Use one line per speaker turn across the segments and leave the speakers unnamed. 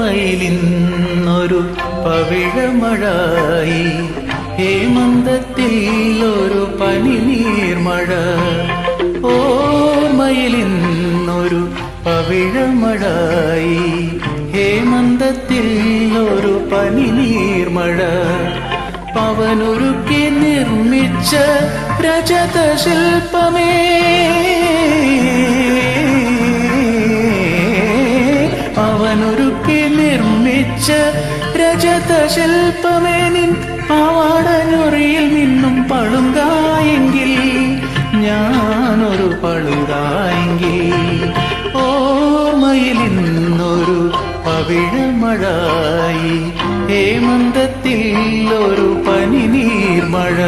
ഓർമ്മയിലിന്നൊരു പവിഴമഴായി. ഹേമന്തത്തിൽ ഒരു പനിനീർമഴ ഓർമ്മയിലിന്നൊരു പവിഴമഴായി. ഹേമന്തത്തിൽ ഒരു പനിനീർമഴ. പവനൊരുക്കി നിർമ്മിച്ച രജത നിർമ്മിച്ച രജത നിൻ പാവാടഞ്ഞുറിയിൽ നിന്നും പളുങ്കായെങ്കിൽ ഞാനൊരു പളുങ്കായെങ്കിൽ ഓർമ്മയിൽ ഇന്നൊരു പവിഴമഴായി ഹേമന്തത്തിൽ ഒരു പനിനീർമഴ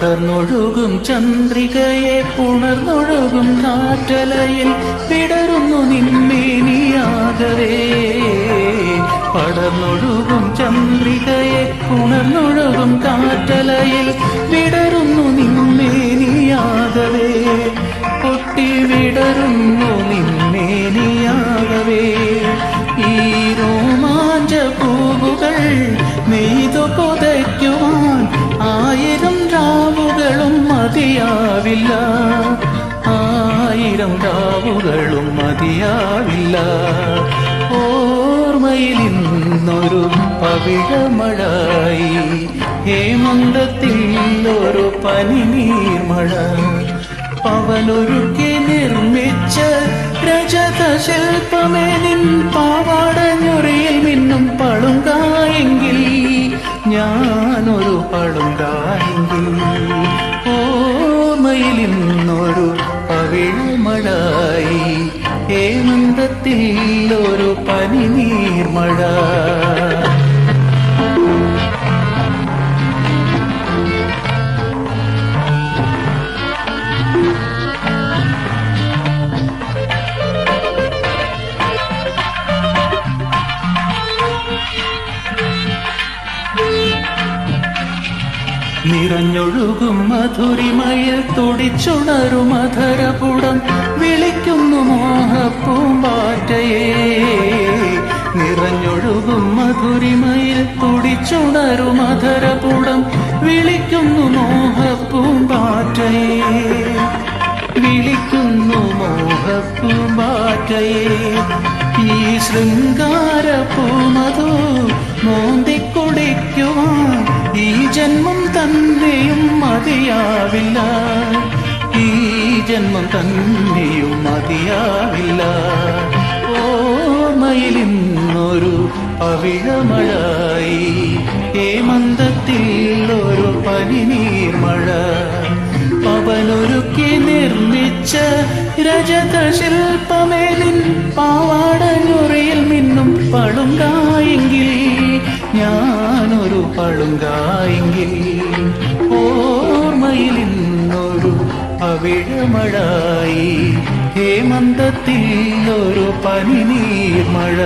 പടർന്നൊഴുകും ചന്ദ്രികയെ പുണർന്നൊഴുകും കാറ്റലയിൽ വിടരുന്നു നിന്മേനിയാകവേ. പടർന്നൊഴുകും ചന്ദ്രികയെ പുണർന്നൊഴുകും കാറ്റലയിൽ വിടരുന്നു നിന്മേനിയാകവേ. കൊട്ടി വിടരുന്നു നിന്മേനിയാകവേ. ഈ രോമാഞ്ച പൂവുകൾ നെയ്തു പുതയ്ക്കുവാൻ മതിയാവില്ല. ആയിരം രാവുകളും മതിയാവില്ല. ഓർമ്മയിൽ ഇന്നൊരു പവിഴമഴായി. ഹേമന്തത്തിൽ ഒരു പനിനീർമഴ. പവനൊരുക്കി നിർമ്മിച്ച രജത ശില്പമേ നിൻ ഇന്നൊരു പവിഴമഴായി ഹേമന്തത്തിൽ ഒരു പനിനീർമഴ നിറഞ്ഞൊഴുകും മധുരിമയിൽ തുടിച്ചുണരും മധുരപുടം വിളിക്കുന്നു മോഹപ്പൂമ്പാറ്റയെ. നിറഞ്ഞൊഴുകും മധുരിമയിൽ തുടിച്ചുണരും മധുരപുടം വിളിക്കുന്നു മോഹപ്പൂമ്പാറ്റയെ. വിളിക്കുന്നു മോഹപ്പൂമ്പാറ്റയെ. ഈ ശൃംഗാരപ്പൂമതു മോന്തിക്കുടിക്കുവാൻ തന്നെയും മതിയാവില്ല. ഈ ജന്മം തന്നെയും മതിയാവില്ല. മയിലിന്നൊരു ഇന്നൊരു പവിഴമഴായി. ഹേമന്തത്തിൽ ഒരു പനിനീർമഴ. പവനൊരുക്കി നിർമ്മിച്ച രജത ശില്പമേലിൻ പാവാടനുറിയിൽ മിന്നും പളുങ്കായെങ്കിൽ ഞാനൊരു പളുങ്കായെങ്കിൽ ഓർമ്മയിൽ ഇന്നൊരു അവിഴമഴായി. ഹേമന്തത്തിൽ ഒരു പനിനീർമഴ.